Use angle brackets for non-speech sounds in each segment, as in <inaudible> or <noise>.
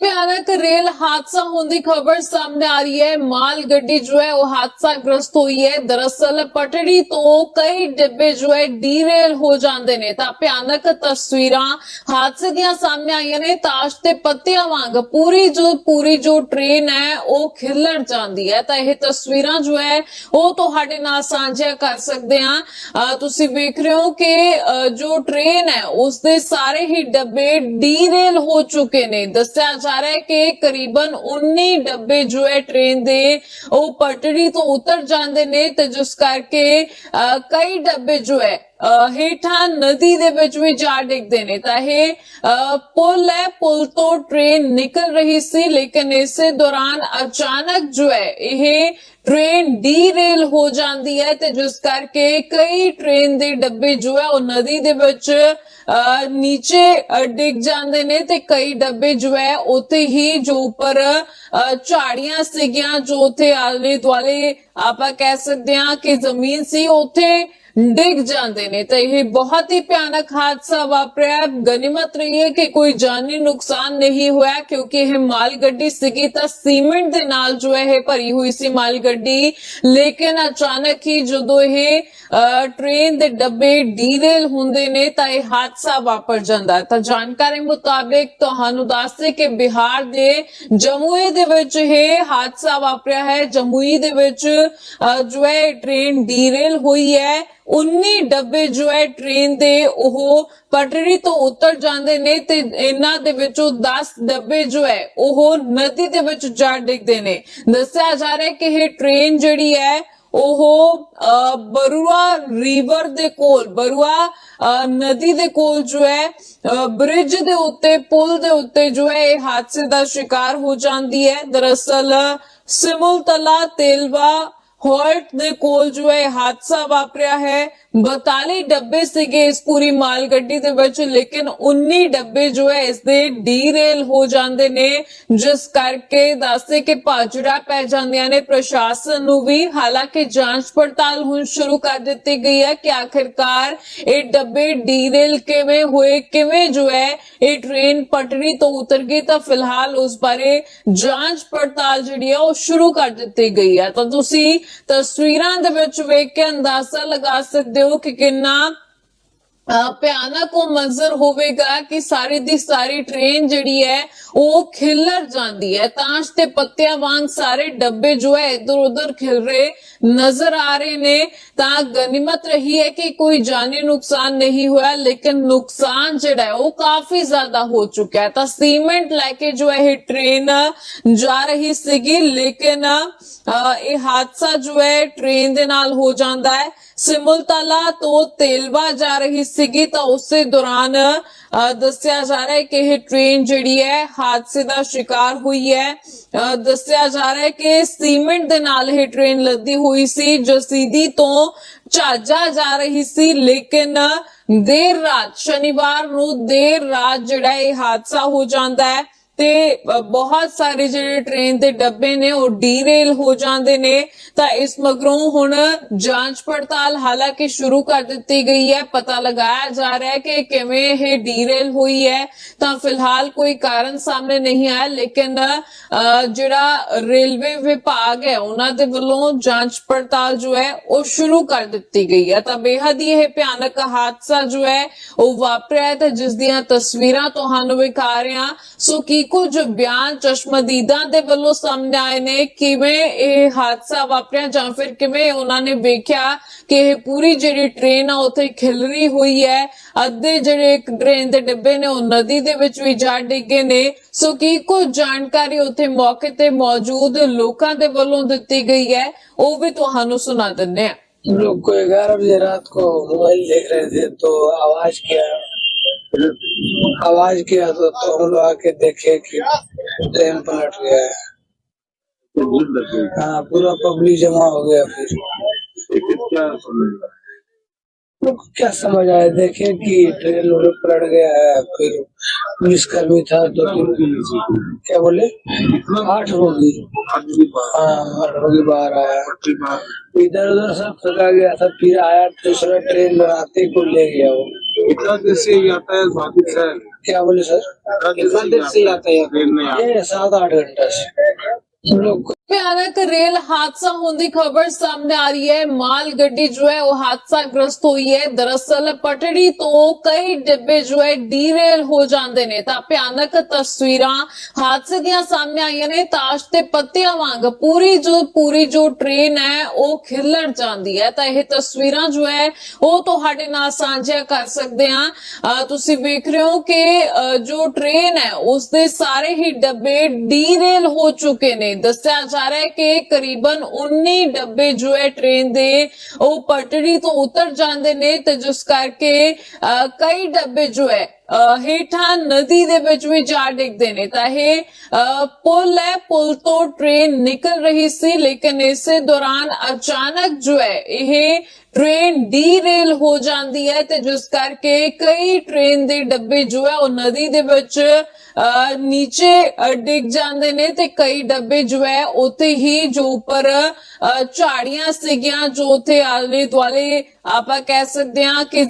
Well, <laughs> ਭਿਆਨਕ rail ਹਾਦਸਾ ਹੋਣ ਦੀ ਖਬਰ ਸਾਹਮਣੇ ਆ ਰਹੀ ਹੈ। ਮਾਲ ਗੱਡੀ ਜੋ ਹੈ, ਉਹ ਹਾਦਸਾਗ੍ਰਸਤ ਹੋਈ ਹੈ। ਦਰਅਸਲ ਪਟੜੀ ਤੋਂ ਕਈ ਡੱਬੇ ਜੋ ਹੈ, ਡੀਰੇਲ ਹੋ ਜਾਂਦੇ ਨੇ। ਤਾਂ ਭਿਆਨਕ ਤਸਵੀਰਾਂ ਹਾਦਸੇ ਦੀਆਂ ਸਾਹਮਣੇ ਆਈਆਂ ਨੇ। ਤਾਸ਼ ਤੇ ਪੱਤਿਆਂ ਵਾਂਗ ਪੂਰੀ ਜੋ ਪੂਰੀ ਜੋ ਟ੍ਰੇਨ ਹੈ, ਉਹ ਖਿਲੜ ਜਾਂਦੀ ਹੈ। ਤਾਂ ਇਹ ਤਸਵੀਰਾਂ ਜੋ ਹੈ, ਉਹ ਤੁਹਾਡੇ ਨਾਲ ਸਾਂਝਾ ਕਰ ਸਕਦੇ ਹਾਂ। ਤੁਸੀਂ ਵੇਖ ਰਹੇ ਹੋ ਕਿ ਜੋ ਟ੍ਰੇਨ ਹੈ ਉਸ ਦੇ ਸਾਰੇ ਹੀ ਡੱਬੇ ਡੀਰੇਲ ਹੋ ਚੁੱਕੇ ਨੇ। ਦੱਸਿਆ ਜਾ ਰਿਹਾ ਹੈ ਕਿ ਕਰੀਬਨ 19 ਡੱਬੇ ਜੋ ਹੈ ਟ੍ਰੇਨ ਦੇ ਉਹ ਪਟੜੀ ਤੋਂ ਉਤਰ ਜਾਂਦੇ ਨੇ ਤੇ ਜਿਸ ਕਰਕੇ ਅਹ, ਕਈ ਡੱਬੇ ਜੋ ਹੈ ਹੇਠਾਂ ਨਦੀ ਦੇ ਵਿੱਚ ਵੀ ਜਾ ਡਿੱਗਦੇ ਨੇ। ਤਾਂ ਇਹ ਪੁਲ ਹੈ ਪੁਲ ਤੋਂ ਟ੍ਰੇਨ ਨਿਕਲ ਰਹੀ ਸੀ ਲੇਕਿਨ ਇਸੇ ਦੌਰਾਨ ਅਚਾਨਕ ਜੋ ਹੈ ਇਹ ਟ੍ਰੇਨ ਡੀਰੇਲ ਹੋ ਜਾਂਦੀ ਹੈ ਤੇ ਜਿਸ ਕਰਕੇ ਕਈ ਟ੍ਰੇਨ ਦੇ ਡੱਬੇ ਜੋ ਹੈ ਉਹ ਨਦੀ ਦੇ ਵਿੱਚ ਅਹ, ਨੀਚੇ ਡਿੱਗ ਜਾਂਦੇ ਨੇ ਤੇ ਕਈ ਡੱਬੇ ਜੋ ਹੈ ਉੱਥੇ ਹੀ ਜੋ ਉੱਪਰ ਅਹ, ਝਾੜੀਆਂ ਸੀਗੀਆਂ ਜੋ ਉੱਥੇ ਆਲੇ ਦੁਆਲੇ ਆਪਾਂ ਕਹਿ ਸਕਦੇ ਹਾਂ ਕਿ ਜ਼ਮੀਨ ਸੀ ਉੱਥੇ ਡਿੱਗ ਜਾਂਦੇ ਨੇ ਤਾਂ ਇਹ ਬਹੁਤ ਹੀ ਭਿਆਨਕ ਹਾਦਸਾ ਵਾਪਰਿਆ। ਗਨੀਮਤ ਰਹੀ ਹੈ ਕਿ ਕੋਈ ਜਾਨੀ ਨੁਕਸਾਨ ਨਹੀਂ ਹੋਇਆ ਕਿਉਂਕਿ ਇਹ ਮਾਲ ਗੱਡੀ ਸੀਗੀ ਤਾਂ ਸੀਮੈਂਟ ਦੇ ਨਾਲ ਜੋ ਹੈ ਇਹ ਭਰੀ ਹੋਈ ਸੀ ਮਾਲ ਗੱਡੀ ਲੇਕਿਨ ਅਚਾਨਕ ਹੀ ਜਦੋਂ ਇਹ ਅਹ, ਟ੍ਰੇਨ ਦੇ ਡੱਬੇ ਡੀਰੇਲ ਹੁੰਦੇ ਨੇ ਤਾਂ ਇਹ ਹਾਦਸਾ ਵਾਪਰ ਜਾਂਦਾ ਹੈ। ਤਾਂ ਜਾਣਕਾਰੀ ਮੁਤਾਬਿਕ ਤੁਹਾਨੂੰ ਦੱਸਦੇ ਕਿ ਬਿਹਾਰ ਦੇ ਜਮੂਈ ਦੇ ਵਿੱਚ ਇਹ ਹਾਦਸਾ ਵਾਪਰਿਆ ਹੈ। ਜਮੂਈ ਦੇ ਵਿੱਚ ਅਹ, ਜੋ ਹੈ ਟ੍ਰੇਨ ਡੀਰੇਲ ਹੋਈ ਹੈ। 19 ਡੱਬੇ ਜੋ ਹੈ ਟ੍ਰੇਨ ਦੇ ਉਹ ਪਟੜੀ ਤੋਂ ਉਤਰ ਜਾਂਦੇ ਨੇ ਤੇ ਇਹਨਾਂ ਦੇ ਵਿੱਚੋਂ 10 ਡੱਬੇ ਜੋ ਹੈ ਉਹ ਨਦੀ ਦੇ ਵਿੱਚ ਜਾ ਡਿੱਗਦੇ ਨੇ। ਦੱਸਿਆ ਜਾ ਰਿਹਾ ਹੈ ਕਿ ਇਹ ਟ੍ਰੇਨ ਜਿਹੜੀ ਹੈ ਉਹ ਬਰੂਆ ਰਿਵਰ ਦੇ ਕੋਲ, ਬਰੂਆ ਨਦੀ ਦੇ ਕੋਲ ਜੋ ਹੈ ਬ੍ਰਿਜ ਦੇ ਉੱਤੇ, ਪੁਲ ਦੇ ਉੱਤੇ ਜੋ ਹੈ ਇਹ ਹਾਦਸੇ ਦਾ ਸ਼ਿਕਾਰ ਹੋ ਜਾਂਦੀ ਹੈ। ਦਰਅਸਲ ਸਿਮੁਲਤਲਾ, ਤੇਲਵਾ ਹਾਲਟ ਦੇ ਕੋਲ ਜੋ ਹੈ ਹਾਦਸਾ ਵਾਪਰਿਆ ਹੈ 42 ਡੱਬੇ ਸੀਗੇ ਇਸ ਪੂਰੀ ਮਾਲ ਗੱਡੀ ਦੇ ਵਿੱਚ, ਲੇਕਿਨ 19 ਡੱਬੇ ਜੋ ਹੈ ਇਸ ਦੇ ਡੀਰੇਲ ਹੋ ਜਾਂਦੇ ਨੇ, ਜਿਸ ਕਰਕੇ ਦੱਸਦੇ ਕਿ ਭਾਜੜਾ ਪੈ ਜਾਂਦੀਆਂ ਨੇ ਪ੍ਰਸ਼ਾਸਨ ਨੂੰ ਵੀ ਹਾਲਾਂਕਿ ਜਾਂਚ ਪੜਤਾਲ ਹੁਣ ਸ਼ੁਰੂ ਕਰ ਦਿੱਤੀ ਗਈ ਹੈ ਕਿ ਆਖਿਰਕਾਰ ਇਹ ਡੱਬੇ ਡੀਰੇਲ ਕਿਵੇਂ ਹੋਏ, ਕਿਵੇਂ ਜੋ ਹੈ ਇਹ ਟ੍ਰੇਨ ਪਟੜੀ ਤੋਂ ਉਤਰ ਗਈ, ਤਾਂ ਫਿਲਹਾਲ ਉਸ ਬਾਰੇ ਜਾਂਚ ਪੜਤਾਲ ਜਿਹੜੀ ਹੈ ਉਹ ਸ਼ੁਰੂ ਕਰ ਦਿੱਤੀ ਗਈ ਹੈ। ਤਾਂ ਤੁਸੀਂ ਤਸਵੀਰਾਂ ਦੇ ਵਿੱਚ ਵੇਖ ਕੇ ਅੰਦਾਜ਼ਾ ਲਗਾ ਸਕਦੇ ਹੋ ਕਿ ਕਿੰਨਾ ਅਹ ਭਿਆਨਕ ਉਹ ਮੰਜ਼ਰ ਹੋਵੇਗਾ ਕਿ ਸਾਰੀ ਦੀ ਸਾਰੀ ਟ੍ਰੇਨ ਜਿਹੜੀ ਹੈ ਉਹ ਖਿਲਰ ਜਾਂਦੀ ਹੈ। ਤਾਸ਼ ਤੇ ਪੱਤਿਆਂ ਵਾਂਗ ਸਾਰੇ ਡੱਬੇ ਜੋ ਹੈ ਇਧਰ ਉਧਰ ਖਿਲ ਰਹੇ ਨਜ਼ਰ ਆ ਰਹੇ ਨੇ। ਤਾਂ ਗਨੀਮਤ ਰਹੀ ਹੈ ਕਿ ਕੋਈ ਜਾਨੀ ਨੁਕਸਾਨ ਨਹੀਂ ਹੋਇਆ ਲੇਕਿਨ ਨੁਕਸਾਨ ਜਿਹੜਾ ਹੈ ਉਹ ਕਾਫੀ ਜ਼ਿਆਦਾ ਹੋ ਚੁੱਕਿਆ ਹੈ। ਤਾਂ ਸੀਮੈਂਟ ਲੈ ਕੇ ਜੋ ਹੈ ਇਹ ਟ੍ਰੇਨ ਜਾ ਰਹੀ ਸੀਗੀ ਲੇਕਿਨ ਅਹ, ਇਹ ਹਾਦਸਾ ਜੋ ਹੈ ਟ੍ਰੇਨ ਦੇ ਨਾਲ ਹੋ ਜਾਂਦਾ ਹੈ। ਸਿਮੁਲਤਲਾ ਤੋਂ ਤੇਲਵਾ ਜਾ ਰਹੀ ਸੀਗੀ ਤਾਂ ਉਸੇ ਦੌਰਾਨ ਦੱਸਿਆ ਜਾ ਰਿਹਾ ਹੈ ਕਿ ਇਹ ਟ੍ਰੇਨ ਜਿਹੜੀ ਹੈ, ਹਾਦਸੇ ਦਾ ਸ਼ਿਕਾਰ ਹੋਈ ਹੈ। ਦੱਸਿਆ ਜਾ ਰਿਹਾ ਹੈ ਕਿ ਸੀਮੈਂਟ ਦੇ ਨਾਲ ਇਹ ਟ੍ਰੇਨ ਲੱਦੀ ਹੋਈ ਸੀ ਜੋ ਜਸੀਦੀ ਤੋਂ ਝਾਜਾ ਜਾ ਰਹੀ ਸੀ, ਲੇਕਿਨ ਦੇਰ ਰਾਤ, ਸ਼ਨੀਵਾਰ ਨੂੰ ਦੇਰ ਰਾਤ ਜਿਹੜਾ ਇਹ ਹਾਦਸਾ ਹੋ ਜਾਂਦਾ ਹੈ ਤੇ ਬਹੁਤ ਸਾਰੇ ਜਿਹੜੇ ਟ੍ਰੇਨ ਦੇ ਡੱਬੇ ਨੇ ਉਹ ਡੀਰੇਲ ਹੋ ਜਾਂਦੇ ਨੇ। ਤਾਂ ਇਸ ਮਗਰੋਂ ਹੁਣ ਜਾਂਚ ਪੜਤਾਲ ਹਾਲਾਂਕਿ ਸ਼ੁਰੂ ਕਰ ਦਿੱਤੀ ਗਈ ਹੈ। ਪਤਾ ਲਗਾਇਆ ਜਾ ਰਿਹਾ ਹੈ ਕਿ ਕਿਵੇਂ ਇਹ ਡੀਰੇਲ ਹੋਈ ਹੈ। ਤਾਂ ਫਿਲਹਾਲ ਕੋਈ ਕਾਰਨ ਸਾਹਮਣੇ ਨਹੀਂ ਆਇਆ ਲੇਕਿਨ ਅ, ਜਿਹੜਾ ਰੇਲਵੇ ਵਿਭਾਗ ਹੈ ਉਹਨਾਂ ਦੇ ਵੱਲੋਂ ਜਾਂਚ ਪੜਤਾਲ ਜੋ ਹੈ ਉਹ ਸ਼ੁਰੂ ਕਰ ਦਿੱਤੀ ਗਈ ਹੈ। ਤਾਂ ਬੇਹੱਦ ਹੀ ਇਹ ਭਿਆਨਕ ਹਾਦਸਾ ਜੋ ਹੈ ਉਹ ਵਾਪਰਿਆ ਤੇ ਜਿਸ ਦੀਆਂ ਤਸਵੀਰਾਂ ਤੁਹਾਨੂੰ ਵਿਖਾ ਰਿਹਾ। ਸੋ ਕੀ ਕੁਝ ਬਿਆਨ ਚਸ਼ਮਦੀਦਾਂ ਦੇ ਵੱਲੋਂ ਸਾਹਮਣੇ ਆਏ ਨੇ ਕਿਵੇਂ ਇਹ ਹਾਦਸਾ ਵਾਪਰਿਆ ਜਾਂ ਫਿਰ ਕਿਵੇਂ ਉਹਨਾਂ ਨੇ ਵੇਖਿਆ ਕਿ ਇਹ ਪੂਰੀ ਜਿਹੜੀ ਟ੍ਰੇਨ ਆ ਉੱਥੇ ਖਿਲਰੀ ਹੋਈ ਹੈ ਅੱਧੇ ਜਿਹੜੇ ਇੱਕ ਟ੍ਰੇਨ ਦੇ ਡੱਬੇ ਨੇ ਉਹ ਨਦੀ ਦੇ ਵਿੱਚ ਵੀ ਜਾ ਡਿੱਗੇ ਨੇ ਸੋ ਕੀ ਕੁਝ ਜਾਣਕਾਰੀ ਉੱਥੇ ਮੌਕੇ ਤੇ ਮੌਜੂਦ ਲੋਕਾਂ ਦੇ ਵੱਲੋਂ ਦਿੱਤੀ ਗਈ ਹੈ ਉਹ ਵੀ ਤੁਹਾਨੂੰ ਸੁਣਾ ਦਿੰਦੇ ਹਾਂ हम लोग को ग्यारह बजे रात को मोबाइल देख रहे थे तो आवाज किया आवाज़ किया तो, तो हम लोग आके देखे कि ट्रेन पलट गया है। हाँ पूरा पब्लिक जमा हो गया फिर। लगा को क्या समझ आया देखे कि ट्रेन पलट गया है फिर पुलिसकर्मी था दो तीन क्या बोले? आठ रोगी। हाँ आठ रोगी बाहर आया। इधर उधर सब फंसा गया था फिर आया दूसरा ट्रेन बनाते को ले गया वो। कितना देर से यातायात बाधित है क्या बोले सर? कितना देर से यातायात सात आठ घंटा से। हम लोग ਭਿਆਨਕ ਰੇਲ ਹਾਦਸਾ ਹੋਣ ਦੀ ਖਬਰ ਸਾਹਮਣੇ ਆ ਰਹੀ ਹੈ। ਮਾਲ ਗੱਡੀ ਜੋ ਹੈ, ਉਹ ਹਾਦਸਾ ਗ੍ਰਸਤ ਹੋਈ ਹੈ। ਦਰਅਸਲ ਪਟੜੀ ਤੋਂ ਕਈ ਡੱਬੇ ਜੋ ਹੈ, ਡੀਰੇਲ ਹੋ ਜਾਂਦੇ ਨੇ। ਤਾਂ ਭਿਆਨਕ ਤਸਵੀਰਾਂ ਹਾਦਸੇ ਦੀਆਂ ਸਾਹਮਣੇ ਆਈਆਂ ਨੇ। ਤਾਸ਼ ਤੇ ਪੱਤਿਆਂ ਵਾਂਗ ਪੂਰੀ ਜੋ ਪੂਰੀ ਜੋ ਟ੍ਰੇਨ ਹੈ, ਉਹ ਖਿਲੜ ਜਾਂਦੀ ਹੈ। ਤਾਂ ਇਹ ਤਸਵੀਰਾਂ ਜੋ ਹੈ, ਉਹ ਤੁਹਾਡੇ ਨਾਲ ਸਾਂਝਾ ਕਰ ਸਕਦੇ ਹਾਂ। ਤੁਸੀਂ ਵੇਖ ਰਹੇ ਹੋ ਕਿ ਜੋ ਟ੍ਰੇਨ ਹੈ ਉਸ ਦੇ ਸਾਰੇ ਹੀ ਡੱਬੇ ਡੀਰੇਲ ਹੋ ਚੁੱਕੇ ਨੇ। ਦੱਸਿਆ ਜਾ ਰਿਹਾ ਹੈ ਕਿ ਕਰੀਬਨ 19 ਡੱਬੇ ਜੋ ਹੈ ਟ੍ਰੇਨ ਦੇ ਉਹ ਪਟੜੀ ਤੋਂ ਉਤਰ ਜਾਂਦੇ ਨੇ ਤੇ ਜਿਸ ਕਰਕੇ ਅਹ, ਕਈ ਡੱਬੇ ਜੋ ਹੈ ਹੇਠਾਂ ਨਦੀ ਦੇ ਵਿੱਚ ਵੀ ਜਾ ਡਿੱਗਦੇ ਨੇ ਤਾਂ ਇਹ ਅਹ, ਪੁਲ ਹੈ ਪੁਲ ਤੋਂ ਟ੍ਰੇਨ ਨਿਕਲ ਰਹੀ ਸੀ ਲੇਕਿਨ ਇਸੇ ਦੌਰਾਨ ਅਚਾਨਕ ਜੋ ਹੈ ਇਹ ਟ੍ਰੇਨ ਡੀਰੇਲ ਹੋ ਜਾਂਦੀ ਹੈ ਤੇ ਜਿਸ ਕਰਕੇ ਕਈ ਟ੍ਰੇਨ ਦੇ ਡੱਬੇ ਜੋ ਹੈ ਉਹ ਨਦੀ ਦੇ ਵਿੱਚ ਅਹ, ਨੀਚੇ ਅਹ, ਡਿੱਗ ਜਾਂਦੇ ਨੇ ਤੇ ਕਈ ਡੱਬੇ ਜੋ ਹੈ ਉੱਥੇ ਹੀ ਜੋ ਉੱਪਰ ਅਹ, ਝਾੜੀਆਂ ਸੀਗੀਆਂ ਜੋ ਉੱਥੇ ਆਲੇ ਦੁਆਲੇ ਆਪਾਂ ਕਹਿ ਸਕਦੇ ਹਾਂ ਕਿ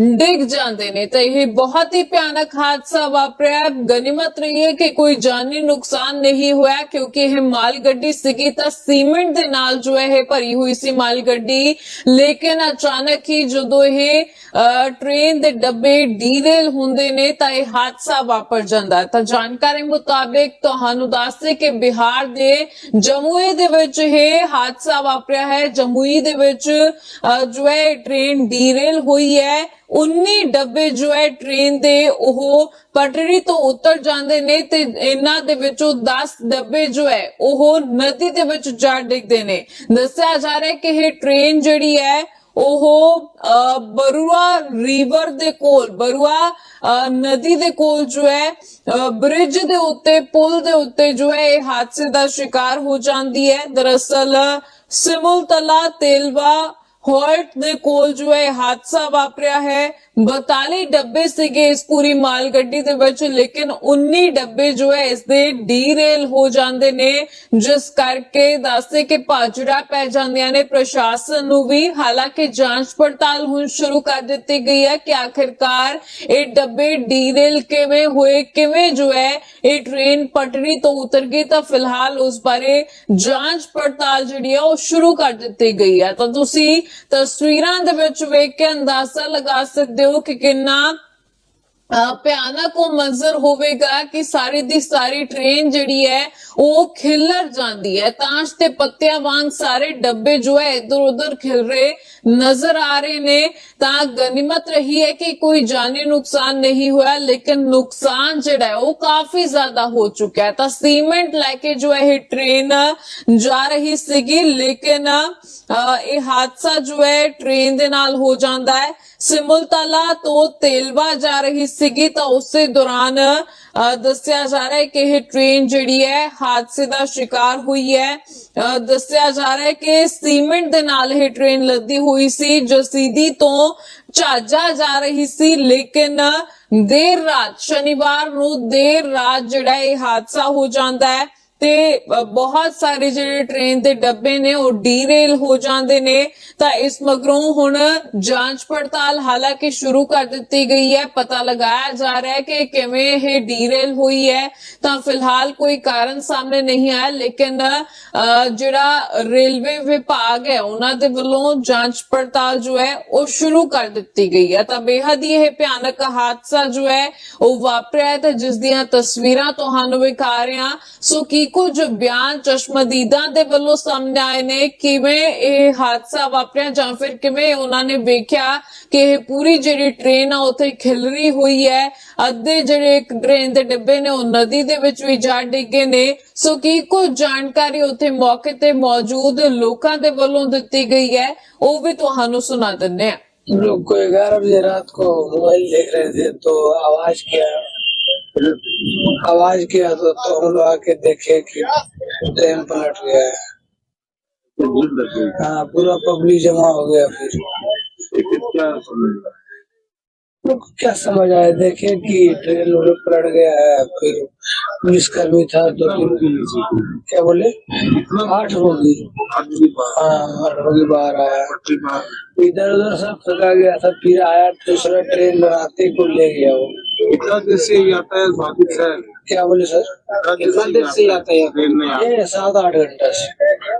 ਜ਼ਮੀਨ ਸੀ ਉੱਥੇ ਡਿੱਗ ਜਾਂਦੇ ਨੇ ਤਾਂ ਇਹ ਬਹੁਤ ਹੀ ਭਿਆਨਕ ਹਾਦਸਾ ਵਾਪਰਿਆ ਗਨੀਮਤ ਰਹੀ ਹੈ ਕਿ ਕੋਈ ਜਾਨੀ ਨੁਕਸਾਨ ਨਹੀਂ ਹੋਇਆ ਕਿਉਂਕਿ ਇਹ ਮਾਲ ਗੱਡੀ ਸੀਗੀ ਤਾਂ ਸੀਮੈਂਟ ਦੇ ਨਾਲ ਜੋ ਹੈ ਇਹ ਭਰੀ ਹੋਈ ਸੀ ਮਾਲ ਗੱਡੀ ਲੇਕਿਨ ਅਚਾਨਕ ਹੀ ਜਦੋਂ ਇਹ ਅਹ, ਟ੍ਰੇਨ ਦੇ ਡੱਬੇ ਡੀਰੇਲ ਹੁੰਦੇ ਨੇ ਤਾਂ ਇਹ ਹਾਦਸਾ ਵਾਪਰ ਜਾਂਦਾ ਹੈ। ਤਾਂ ਜਾਣਕਾਰੀ ਮੁਤਾਬਿਕ ਤੁਹਾਨੂੰ ਦੱਸਦੇ ਕਿ ਬਿਹਾਰ ਦੇ ਜਮੂਈ ਦੇ ਵਿੱਚ ਇਹ ਹਾਦਸਾ ਵਾਪਰਿਆ ਹੈ ਜਮੂਈ ਦੇ ਵਿੱਚ ਅਹ, ਜੋ ਹੈ ਟ੍ਰੇਨ ਡੀਰੇਲ ਹੋਈ ਹੈ 19 ਡੱਬੇ ਜੋ ਹੈ ਟ੍ਰੇਨ ਦੇ ਉਹ ਪਟੜੀ ਤੋਂ ਉਤਰ ਜਾਂਦੇ ਨੇ ਤੇ ਇਹਨਾਂ ਦੇ ਵਿੱਚੋਂ 10 ਡੱਬੇ ਜੋ ਹੈ ਉਹ ਨਦੀ ਦੇ ਵਿੱਚ ਜਾ ਡਿੱਗਦੇ ਨੇ। ਦੱਸਿਆ ਜਾ ਰਿਹਾ ਹੈ ਕਿ ਇਹ ਟ੍ਰੇਨ ਜਿਹੜੀ ਹੈ ਉਹ ਬਰੂਆ ਰਿਵਰ ਦੇ ਕੋਲ, ਬਰੂਆ ਨਦੀ ਦੇ ਕੋਲ ਜੋ ਹੈ ਬ੍ਰਿਜ ਦੇ ਉੱਤੇ, ਪੁਲ ਦੇ ਉੱਤੇ ਜੋ ਹੈ ਇਹ ਹਾਦਸੇ ਦਾ ਸ਼ਿਕਾਰ ਹੋ ਜਾਂਦੀ ਹੈ। ਦਰਅਸਲ, ਸਿਮੁਲਤਲਾ, ਤੇਲਵਾ ਹਾਲਟ ਦੇ ਕੋਲ ਜੋ ਹੈ ਹਾਦਸਾ ਵਾਪਰਿਆ ਹੈ 42 ਡੱਬੇ ਸੀਗੇ ਇਸ ਪੂਰੀ ਮਾਲ ਗੱਡੀ ਦੇ ਵਿੱਚ, ਲੇਕਿਨ 19 ਡੱਬੇ ਜੋ ਹੈ ਇਸ ਦੇ ਡੀਰੇਲ ਹੋ ਜਾਂਦੇ ਨੇ। ਜਿਸ ਕਰਕੇ ਦੱਸਦੇ ਕਿ ਭਾਜੜਾ ਪੈ ਜਾਂਦੀਆਂ ਨੇ। ਪ੍ਰਸ਼ਾਸਨ ਨੂੰ ਵੀ ਹਾਲਾਂਕਿ ਜਾਂਚ ਪੜਤਾਲ ਹੁਣ ਸ਼ੁਰੂ ਕਰ ਦਿੱਤੀ ਗਈ ਹੈ ਕਿ ਆਖਿਰਕਾਰ ਇਹ ਡੱਬੇ ਡੀਰੇਲ ਕਿਵੇਂ ਹੋਏ, ਕਿਵੇਂ ਜੋ ਹੈ ਇਹ ਟ੍ਰੇਨ ਪਟੜੀ ਤੋਂ ਉਤਰ ਗਈ ਤਾਂ ਫਿਲਹਾਲ ਉਸ ਬਾਰੇ ਜਾਂਚ ਪੜਤਾਲ ਜਿਹੜੀ ਹੈ ਉਹ ਸ਼ੁਰੂ ਕਰ ਦਿੱਤੀ ਗਈ ਹੈ। ਤਾਂ ਤੁਸੀਂ ਤਸਵੀਰਾਂ ਦੇ ਵਿੱਚ ਵੇਖ ਕੇ ਅੰਦਾਜ਼ਾ ਲਗਾ ਸਕਦੇ ਹੋ ਕਿ ਕਿੰਨਾ ਭਿਆਨਕ ਉਹ ਮੰਜ਼ਰ ਹੋਵੇਗਾ ਕਿ ਸਾਰੀ ਦੀ ਸਾਰੀ ਟ੍ਰੇਨ ਜਿਹੜੀ ਹੈ ਉਹ ਖਿਲਰ ਜਾਂਦੀ ਹੈ। ਤਾਂਸ਼ ਤੇ ਪੱਤਿਆਂ ਵਾਂਗ ਸਾਰੇ ਡੱਬੇ ਜੋ ਹੈ ਇਧਰ ਉਧਰ ਖਿਲ ਰਹੇ ਨਜ਼ਰ ਆ ਰਹੇ ਨੇ। ਤਾਂ ਗਨੀਮਤ ਰਹੀ ਹੈ ਕਿ ਕੋਈ ਜਾਨੀ ਨੁਕਸਾਨ ਨਹੀਂ ਹੋਇਆ ਲੇਕਿਨ ਨੁਕਸਾਨ ਜਿਹੜਾ ਉਹ ਕਾਫੀ ਜ਼ਿਆਦਾ ਹੋ ਚੁੱਕਿਆ ਹੈ। ਤਾਂ ਸੀਮੈਂਟ ਲੈ ਕੇ ਜੋ ਹੈ ਇਹ ਟ੍ਰੇਨ ਜਾ ਰਹੀ ਸੀਗੀ ਲੇਕਿਨ ਅਹ, ਇਹ ਹਾਦਸਾ ਜੋ ਹੈ ਟ੍ਰੇਨ ਦੇ ਨਾਲ ਹੋ ਜਾਂਦਾ ਹੈ। ਸਿਮੁਲਤਲਾ ਤੋਂ ਤੇਲਵਾ ਜਾ ਰਹੀ ਸੀਗੀ ਤਾਂ ਉਸੇ ਦੌਰਾਨ ਦੱਸਿਆ ਜਾ ਰਿਹਾ ਹੈ ਕਿ ਇਹ ਟ੍ਰੇਨ ਜਿਹੜੀ ਹੈ ਹਾਦਸੇ ਦਾ ਸ਼ਿਕਾਰ ਹੋਈ ਹੈ। ਅਹ, ਦੱਸਿਆ ਜਾ ਰਿਹਾ ਹੈ ਕਿ ਸੀਮੈਂਟ ਦੇ ਨਾਲ ਇਹ ਟ੍ਰੇਨ ਲੱਦੀ ਹੋਈ ਸੀ ਜਸੀਦੀ ਤੋਂ ਝਾਜਾ ਜਾ ਰਹੀ ਸੀ ਲੇਕਿਨ ਦੇਰ ਰਾਤ ਸ਼ਨੀਵਾਰ ਨੂੰ ਦੇਰ ਰਾਤ ਜਿਹੜਾ ਇਹ ਹਾਦਸਾ ਹੋ ਜਾਂਦਾ ਹੈ ਤੇ ਬਹੁਤ ਸਾਰੇ ਜਿਹੜੇ ਟ੍ਰੇਨ ਦੇ ਡੱਬੇ ਨੇ ਉਹ ਡੀਰੇਲ ਹੋ ਜਾਂਦੇ ਨੇ। ਤਾਂ ਇਸ ਮਗਰੋਂ ਹੁਣ ਜਾਂਚ ਪੜਤਾਲ ਹਾਲਾਂਕਿ ਸ਼ੁਰੂ ਕਰ ਦਿੱਤੀ ਗਈ ਹੈ। ਪਤਾ ਲਗਾਇਆ ਜਾ ਰਿਹਾ ਹੈ ਕਿ ਕਿਵੇਂ ਇਹ ਡੀਰੇਲ ਹੋਈ ਹੈ। ਤਾਂ ਫਿਲਹਾਲ ਕੋਈ ਕਾਰਨ ਸਾਹਮਣੇ ਨਹੀਂ ਆਇਆ ਲੇਕਿਨ ਅ, ਜਿਹੜਾ ਰੇਲਵੇ ਵਿਭਾਗ ਹੈ ਉਹਨਾਂ ਦੇ ਵੱਲੋਂ ਜਾਂਚ ਪੜਤਾਲ ਜੋ ਹੈ ਉਹ ਸ਼ੁਰੂ ਕਰ ਦਿੱਤੀ ਗਈ ਹੈ। ਤਾਂ ਬੇਹੱਦ ਹੀ ਇਹ ਭਿਆਨਕ ਹਾਦਸਾ ਜੋ ਹੈ ਉਹ ਵਾਪਰਿਆ ਤੇ ਜਿਸ ਦੀਆਂ ਤਸਵੀਰਾਂ ਤੁਹਾਨੂੰ ਵਿਖਾ ਰਿਹਾ। ਸੋ ਕੀ ਕੁਝ ਬਿਆਨ ਚਸ਼ਮਦੀਦਾਂ ਦੇ ਵੱਲੋਂ ਸਾਹਮਣੇ ਆਏ ਨੇ ਕਿਵੇਂ ਇਹ ਹਾਦਸਾ ਵਾਪਰਿਆ ਜਾਂ ਫਿਰ ਕਿਵੇਂ ਉਹਨਾਂ ਨੇ ਵੇਖਿਆ ਕਿ ਇਹ ਪੂਰੀ ਜਿਹੜੀ ਟ੍ਰੇਨ ਆ ਉੱਥੇ ਖਿਲਰੀ ਹੋਈ ਹੈ ਅੱਧੇ ਜਿਹੜੇ ਇੱਕ ਟ੍ਰੇਨ ਦੇ ਡੱਬੇ ਨੇ ਉਹ ਨਦੀ ਦੇ ਵਿੱਚ ਵੀ ਜਾ ਡਿੱਗੇ ਨੇ ਸੋ ਕੀ ਕੁਝ ਜਾਣਕਾਰੀ ਉੱਥੇ ਮੌਕੇ ਤੇ ਮੌਜੂਦ ਲੋਕਾਂ ਦੇ ਵੱਲੋਂ ਦਿੱਤੀ ਗਈ ਹੈ ਉਹ ਵੀ ਤੁਹਾਨੂੰ ਸੁਣਾ ਦਿੰਦੇ ਹਾਂ हम लोग को ग्यारह बजे रात को मोबाइल देख रहे थे तो आवाज किया आवाज़ किया तो, तो हम लोग आके देखे कि ट्रेन पलट गया है। हाँ पूरा पब्लिक जमा हो गया फिर। लोग क्या समझ आया देखे कि ट्रेन उधर पलट गया है फिर पुलिसकर्मी था दो तीन क्या बोले? आठ रोगी। हाँ आठ होगी बाहर आया। इधर उधर सब थका गया था फिर आया दूसरा ट्रेन बनाते को ले गया वो। कितना देर से यातायात बाधित है क्या बोले सर? कितना देर से यातायात में ये सात आठ घंटा से।